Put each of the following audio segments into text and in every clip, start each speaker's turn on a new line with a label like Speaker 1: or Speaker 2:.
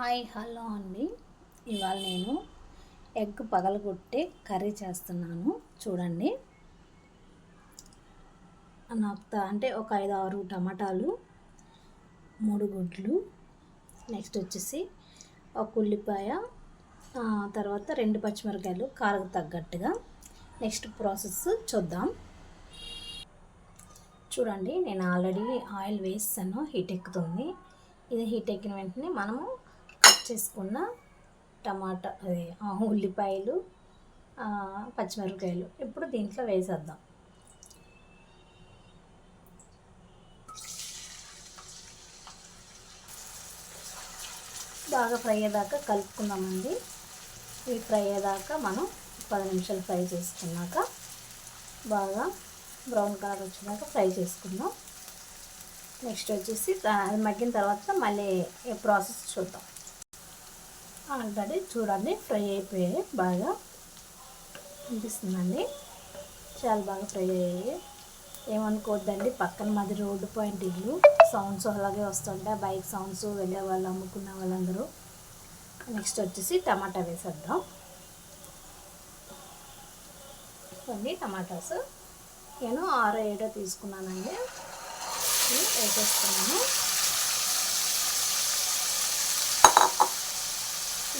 Speaker 1: Hi hello అండి. ఇవాళ నేను ఎగ్ పగలగొట్టే కర్రీ చేస్తున్నాను. చూడండి. నాకు అంటే ఒక ఐదు ఆరు టమాటాలు మూడు గుడ్లు నెక్స్ట్ వచ్చేసి ఒక ఉల్లిపాయ తర్వాత రెండు పచ్చిమిరకాయలు కారకు తగ్గట్టుగా. నెక్స్ట్ ప్రాసెస్ చూద్దాం. చూడండి నేను ఆల్రెడీ ఆయిల్ వేసాను హీట్ ఎక్కుతుంది. ఇది హీట్ ఎక్కిన వెంటనే మనము చేసుకున్న టమాటా అదే ఉల్లిపాయలు పచ్చిమిరపకాయలు. ఇప్పుడు దీంట్లో వేసేద్దాం. బాగా ఫ్రై అయ్యేదాకా కలుపుకుందామండి. ఇవి ఫ్రై అయ్యేదాకా మనం పది నిమిషాలు ఫ్రై చేసుకున్నాక బాగా బ్రౌన్ కలర్ వచ్చినాక ఫ్రై చేసుకుందాం. నెక్స్ట్ వచ్చేసి అది మగ్గిన తర్వాత మళ్ళీ ప్రాసెస్ చూద్దాం. ఆల్రెడీ చూడండి ఫ్రై అయిపోయాయి. బాగా అనిపిస్తుందండి. చాలా బాగా ఫ్రై అయ్యాయి. ఏమనుకోవద్దండి పక్కన మాది రోడ్డు పాయింట్ ఇల్లు. సౌండ్స్ అలాగే వస్తుంటాయి. బైక్ సౌండ్స్ వెళ్ళే వాళ్ళు అమ్ముకున్న వాళ్ళందరూ. నెక్స్ట్ వచ్చేసి టమాటా వేసేద్దాం. కొన్ని టమాటాస్. నేను ఆరో ఏడో తీసుకున్నానండి. వేసేస్తున్నాను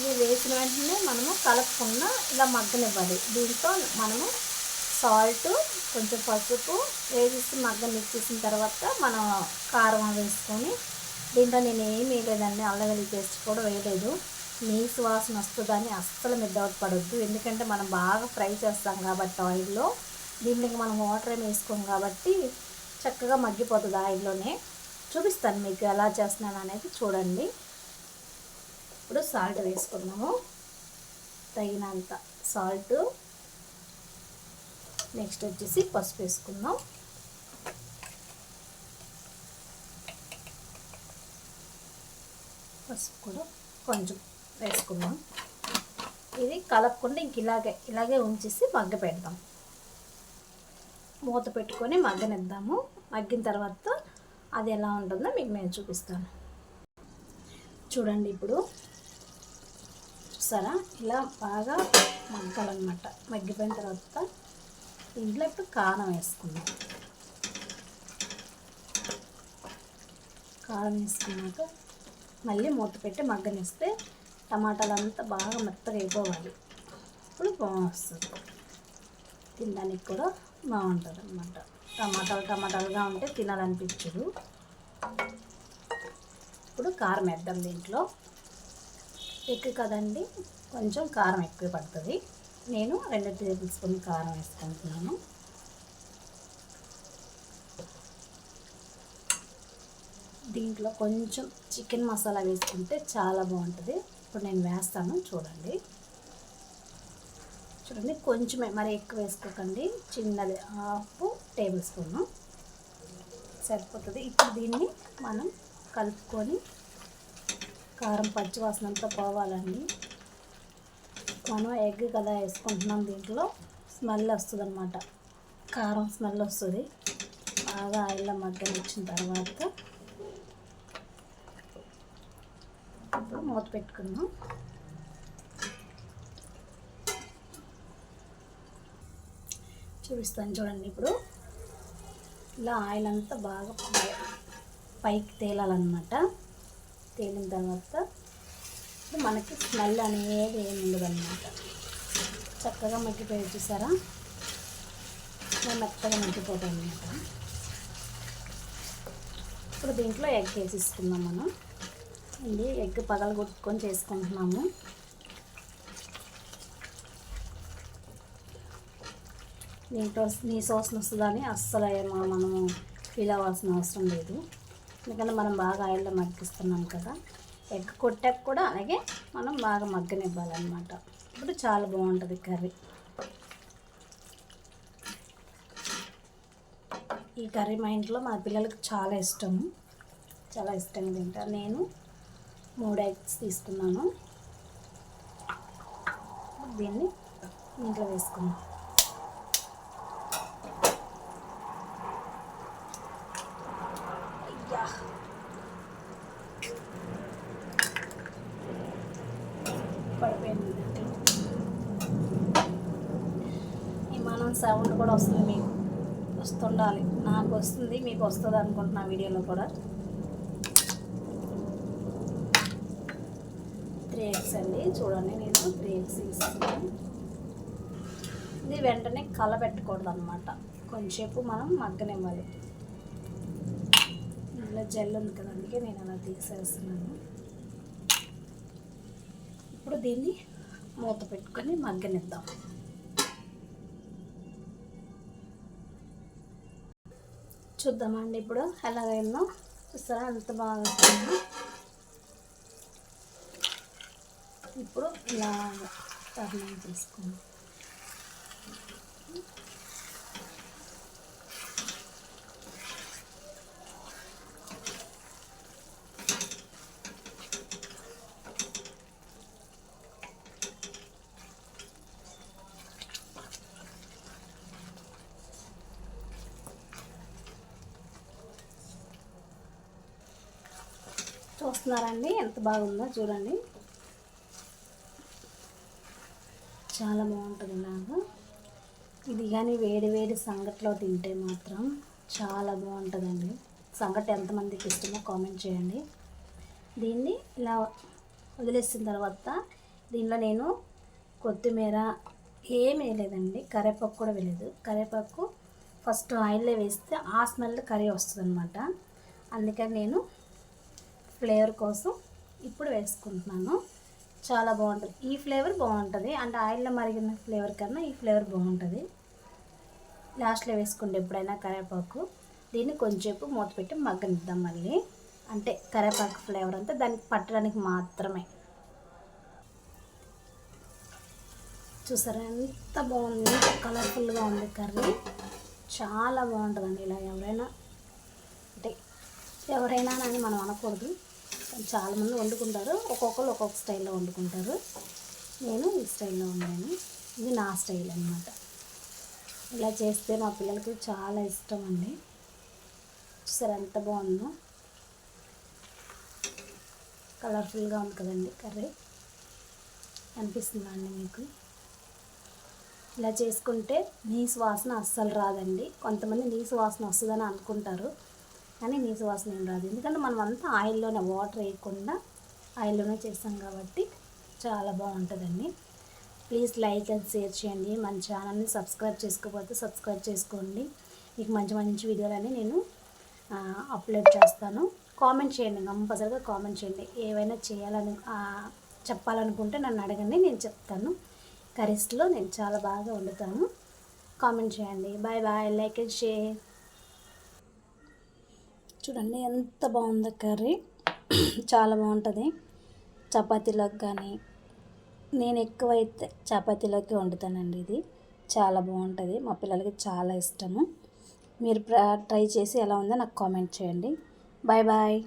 Speaker 1: ఇవి వేసిన వెంటనే మనము కలుపుకున్న ఇలా మగ్గనివ్వాలి. దీంతో మనము సాల్ట్ కొంచెం పసుపు వేసేసి మగ్గనిచ్చేసిన తర్వాత మనం కారం వేసుకొని దీంట్లో నేను ఏం వేయలేదండి అల్లగల్లి పేస్ట్ కూడా వేయలేదు. నీ సువాసన వస్తుందని అస్సలు మీరు డౌట్ పడొద్దు. ఎందుకంటే మనం బాగా ఫ్రై చేస్తాం కాబట్టి ఆయిల్లో. దీంట్లోకి మనం వాటర్ ఏమి వేసుకోం కాబట్టి చక్కగా మగ్గిపోతుంది ఆయిల్లోనే. చూపిస్తాను మీకు ఎలా చేస్తున్నాను అనేది చూడండి. ఇప్పుడు సాల్ట్ వేసుకున్నాము తగినంత సాల్ట్ నెక్స్ట్ వచ్చేసి పసుపు వేసుకుందాం. పసుపు కూడా కొంచెం వేసుకుందాం. ఇది కలపకుండా ఇంక ఇలాగే ఇలాగే ఉంచేసి మగ్గ పెడదాం. మూత పెట్టుకొని మగ్గనిద్దాము. మగ్గిన తర్వాత అది ఎలా ఉంటుందో మీకు నేను చూపిస్తాను. చూడండి ఇప్పుడు. చూసారా ఇలా బాగా మగ్గాలన్నమాట. మగ్గిపోయిన తర్వాత ఇంట్లో ఇప్పుడు కారం వేసుకుందాం. కారం వేసుకున్నాక మళ్ళీ మూత పెట్టి మగ్గనిస్తే టమాటాలు అంతా బాగా మెత్తగా అయిపోవాలి. ఇప్పుడు బాగుంది తినడానికి కూడా బాగుంటుంది అనమాట టమాటాలు టమాటాలుగా ఉంటే తినాలనిపించదు. ఇప్పుడు కారం వేద్దాం దీంట్లో. ఎక్కువ కదండి కొంచెం కారం ఎక్కువ పడుతుంది. నేను రెండు టేబుల్ స్పూన్ కారం వేసుకుంటున్నాను. దీంట్లో కొంచెం చికెన్ మసాలా వేసుకుంటే చాలా బాగుంటుంది. ఇప్పుడు నేను వేస్తాను చూడండి. చూడండి కొంచెమే మరి ఎక్కువ వేసుకోకండి. చిన్నది హాఫ్ టేబుల్ స్పూను. సరిపోతుంది. ఇప్పుడు దీన్ని మనం కలుపుకొని కారం పచ్చి వాసన అంతా పోవాలండి. మనం ఎగ్ కదా వేసుకుంటున్నాం దీంట్లో స్మెల్ వస్తుంది అనమాట కారం స్మెల్ వస్తుంది. బాగా ఆయిల్లో మగ్గన వచ్చిన తర్వాత ఇప్పుడు మూత పెట్టుకుందాం. చూపిస్తాను చూడండి ఇప్పుడు. ఇలా ఆయిల్ అంతా బాగా పైకి తేలాలన్నమాట. తేలిన తర్వాత ఇప్పుడు మనకి స్మెల్ అనేది ఏమి ఉండదన్నమాట. చక్కగా మగ్గిపోయి చూసారా? ఇలా మెత్తగా మగ్గిపోతాయి అన్నమాట. ఇప్పుడు దీంట్లో ఎగ్ వేసిస్తున్నాం మనం. ఇది ఎగ్ పగలు కొట్టుకొని చేసుకుంటున్నాము. దీంట్లో నీ వాసన వస్తుందని అస్సలు ఏమో మనము ఫీల్ అవ్వాల్సిన అవసరం లేదు. ఎందుకంటే మనం బాగా ఆయిల్లో మగ్గిస్తున్నాం కదా. ఎగ్ కొట్టాక కూడా అలాగే మనం బాగా మగ్గనివ్వాలన్నమాట. ఇప్పుడు చాలా బాగుంటుంది కర్రీ. ఈ కర్రీ మా ఇంట్లో మా పిల్లలకు చాలా ఇష్టము చాలా ఇష్టంగా తింటారు నేను మూడు ఎగ్స్ తీసుకున్నాను. దీన్ని ఇంట్లో వేసుకున్నాను విమానం సౌండ్ కూడా వస్తుంది మీకు వస్తుండాలి. నాకు వస్తుంది మీకు వస్తుంది అనుకుంటున్నా వీడియోలో కూడా. త్రీ ఎగ్స్ అండి. చూడండి నేను త్రీ ఎగ్స్ తీసుకున్నాను ఇది వెంటనే కలబెట్టకూడదు అనమాట కొంచెంసేపు మనం మగ్గనివ్వాలి. ఇందులో జెల్ ఉంది కదా అందుకే నేను అలా తీసేస్తున్నాను. ఇప్పుడు దీన్ని మూత పెట్టుకొని మగ్గనిద్దాం. చూద్దామండి ఇప్పుడు. ఎలాగైందో. చూస్తారా అంత బాగా వస్తుంది ఇప్పుడు ఇలా టర్నింగ్ తీసుకుందాం చూస్తున్నారండి ఎంత బాగుందో చూడండి. చాలా బాగుంటుంది ఇలాగా ఇది కానీ వేడి వేడి సంగట్లో తింటే మాత్రం చాలా బాగుంటుందండి. సంగటి ఎంతమందికి ఇష్టమో కామెంట్ చేయండి. దీన్ని ఇలా వదిలేసిన తర్వాత దీనిలో నేను కొత్తిమీర ఏమీ వేయలేదండి. కరివేపాకు కూడా వేయలేదు. కరివేపాకు ఫస్ట్ ఆయిల్లో వేస్తే ఆ స్మెల్ కర్రీ వస్తుంది అనమాట అందుకని నేను ఫ్లేవర్ కోసం ఇప్పుడు వేసుకుంటున్నాను. చాలా బాగుంటుంది. ఈ ఫ్లేవర్ బాగుంటుంది. అంటే ఆయిల్లో మరిగిన ఫ్లేవర్ కన్నా ఈ ఫ్లేవర్ బాగుంటుంది. లాస్ట్లో వేసుకుంటే ఎప్పుడైనా కరివేపాకు దీన్ని కొంచెంసేపు మూత పెట్టి మగ్గనిద్దాం మళ్ళీ. అంటే కరివేపాకు ఫ్లేవర్ అంతా దానికి పట్టడానికి మాత్రమే. చూసారా ఎంత బాగుంది? కలర్ఫుల్గా ఉంది కర్రీ. చాలా బాగుంటుందండి ఇలా ఎవరైనా ఎవరైనా అని మనం అనకూడదు. చాలామంది వండుకుంటారు. ఒక్కొక్కరు ఒక్కొక్క స్టైల్లో వండుకుంటారు. నేను ఈ స్టైల్లో వండాను. ఇది నా స్టైల్ అనమాట ఇలా చేస్తే మా పిల్లలకి చాలా ఇష్టం అండి. చూసారు ఎంత బాగుందో? కలర్ఫుల్గా ఉంది కదండి కర్రీ. అనిపిస్తుందా అండి మీకు? ఇలా చేసుకుంటే నీసు వాసన అస్సలు రాదండి. కొంతమంది నీసు వాసన వస్తుందని అనుకుంటారు. కానీ నీసు వాసన ఏం రాదు. ఎందుకంటే మనం అంతా ఆయిల్లోనే వాటర్ వేయకుండా ఆయిల్లోనే చేస్తాం కాబట్టి చాలా బాగుంటుందండి. ప్లీజ్ లైక్ అండ్ షేర్ చేయండి. మన ఛానల్ని సబ్స్క్రైబ్ చేసుకోకపోతే సబ్స్క్రైబ్ చేసుకోండి. మీకు మంచి మంచి వీడియోలని నేను అప్లోడ్ చేస్తాను. కామెంట్ చేయండి కంపల్సరిగా కామెంట్ చేయండి. ఏవైనా చేయాలని చెప్పాలనుకుంటే నన్ను అడగండి నేను చెప్తాను. కర్రీస్లో నేను చాలా బాగా వండుతాను. కామెంట్ చేయండి. Bye bye. Like and share. చూడండి ఎంత బాగుందో కర్రీ. చాలా బాగుంటుంది. చపాతీలోకి కానీ నేను ఎక్కువైతే చపాతీలోకి వండుతానండి ఇది. చాలా బాగుంటుంది. మా పిల్లలకి చాలా ఇష్టము. మీరు ట్రై చేసి ఎలా ఉందో నాకు కామెంట్ చేయండి. Bye bye.